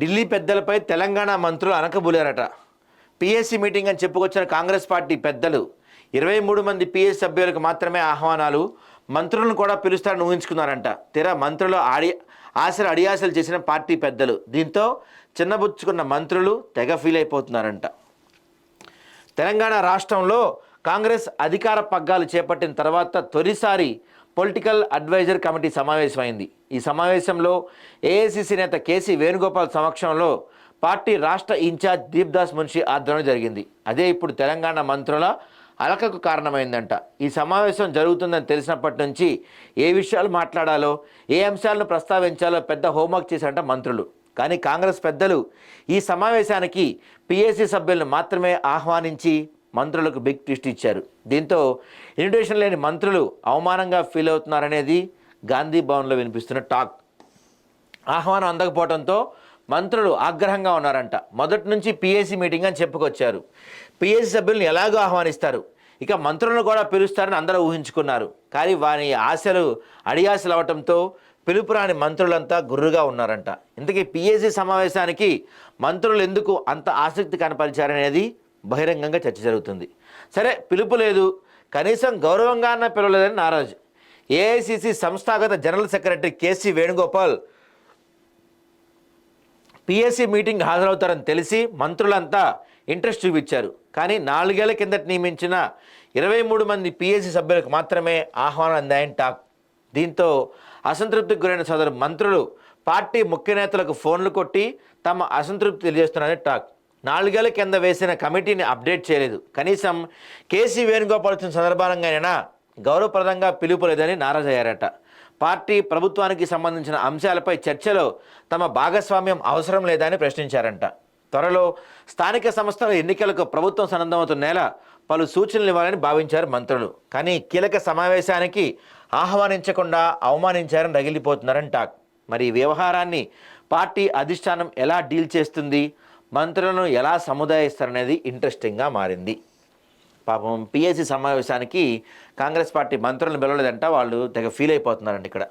ఢిల్లీ పెద్దలపై తెలంగాణ మంత్రులు అనకబూలారట. PSC meeting అని చెప్పుకొచ్చిన Congress party పెద్దలు ఇరవై మూడు మంది పిఎస్ సభ్యులకు మాత్రమే ఆహ్వానాలు మంత్రులను కూడా పిలుస్తారని ఊహించుకున్నారంట. తెర మంత్రులు ఆడి ఆశలు అడియాసలు చేసిన పార్టీ పెద్దలు. దీంతో చిన్నబుచ్చుకున్న మంత్రులు తెగ ఫీల్ అయిపోతున్నారంట. తెలంగాణ రాష్ట్రంలో కాంగ్రెస్ అధికార పగ్గాలు చేపట్టిన తర్వాత తొలిసారి పొలిటికల్ అడ్వైజర్ కమిటీ సమావేశమైంది. ఈ సమావేశంలో ఏఐసిసి నేత కేసీ వేణుగోపాల్ సమక్షంలో పార్టీ రాష్ట్ర ఇన్ఛార్జ్ దీప్దాస్ మున్షి ఆధ్వర్యంలో జరిగింది. అదే ఇప్పుడు తెలంగాణ మంత్రుల అలకకు కారణమైందంట. ఈ సమావేశం జరుగుతుందని తెలిసినప్పటి నుంచి ఏ విషయాలు మాట్లాడాలో ఏ అంశాలను ప్రస్తావించాలో పెద్ద హోంవర్క్ చేశారంట మంత్రులు. కానీ కాంగ్రెస్ పెద్దలు ఈ సమావేశానికి పిఏసీ సభ్యులను మాత్రమే ఆహ్వానించి మంత్రులకు బిగ్ ట్విస్ట్ ఇచ్చారు. దీంతో ఇన్విటేషన్ లేని మంత్రులు అవమానంగా ఫీల్ అవుతున్నారనేది గాంధీ భవన్లో వినిపిస్తున్న టాక్. ఆహ్వానం అందకపోవడంతో మంత్రులు ఆగ్రహంగా ఉన్నారంట. మొదటి నుంచి పిఎస్సి మీటింగ్ అని చెప్పుకొచ్చారు. పిఎస్సి సభ్యులను ఎలాగో ఆహ్వానిస్తారు? ఇక మంత్రులను కూడా పిలుస్తారని అందరూ ఊహించుకున్నారు. కానీ వారి ఆశలు అడియాశలు అవటంతో పిలుపురాని మంత్రులంతా గుర్రుగా ఉన్నారంట. ఇంతకీ పిఎస్సి సమావేశానికి మంత్రులు ఎందుకు అంత ఆసక్తి కనపరిచారనేది బహిరంగంగా చర్చ జరుగుతుంది. సరే పిలుపు లేదు. కనీసం గౌరవంగా అన్న పిలవలేదని నారాజ్. ఏఐసిసి సంస్థాగత general secretary KC Venugopal PSC meeting హాజరవుతారని తెలిసి మంత్రులంతా ఇంట్రెస్ట్ చూపించారు. కానీ నాలుగేళ్ళ కిందట నియమించిన ఇరవై మూడు మంది పిఎస్సి సభ్యులకు మాత్రమే ఆహ్వానం అందాయని టాక్. దీంతో అసంతృప్తికి గురైన సదరు మంత్రులు పార్టీ ముఖ్య నేతలకు ఫోన్లు కొట్టి తమ అసంతృప్తి తెలియజేస్తున్నారని టాక్. నాలుగేళ్ళ కింద వేసిన కమిటీని అప్డేట్ చేయలేదు. కనీసం కేసీ వేణుగోపాల్ వచ్చిన సందర్భంగానైనా గౌరవప్రదంగా పిలుపులేదని నారాజయ్యారట పార్టీ ప్రభుత్వానికి సంబంధించిన అంశాలపై చర్చలో తమ భాగస్వామ్యం అవసరం లేదని ప్రశ్నించారంట. త్వరలో స్థానిక సంస్థల ఎన్నికలకు ప్రభుత్వం సన్నద్ధమవుతున్న నేల పలు సూచనలు ఇవ్వాలని భావించారు మంత్రులు. కానీ కీలక సమావేశానికి ఆహ్వానించకుండా అవమానించారని రగిలిపోతున్నారని టాక్. మరి ఈ వ్యవహారాన్ని పార్టీ అధిష్టానం ఎలా డీల్ చేస్తుంది? మంత్రులను ఎలా సముదాయిస్తారనేది ఇంట్రెస్టింగ్గా మారింది. పాపం పిఎస్సి సమావేశానికి కాంగ్రెస్ పార్టీ మంత్రులను పిలవలేదంట వాళ్ళు తెగ ఫీల్ అయిపోతున్నారంట ఇక్కడ.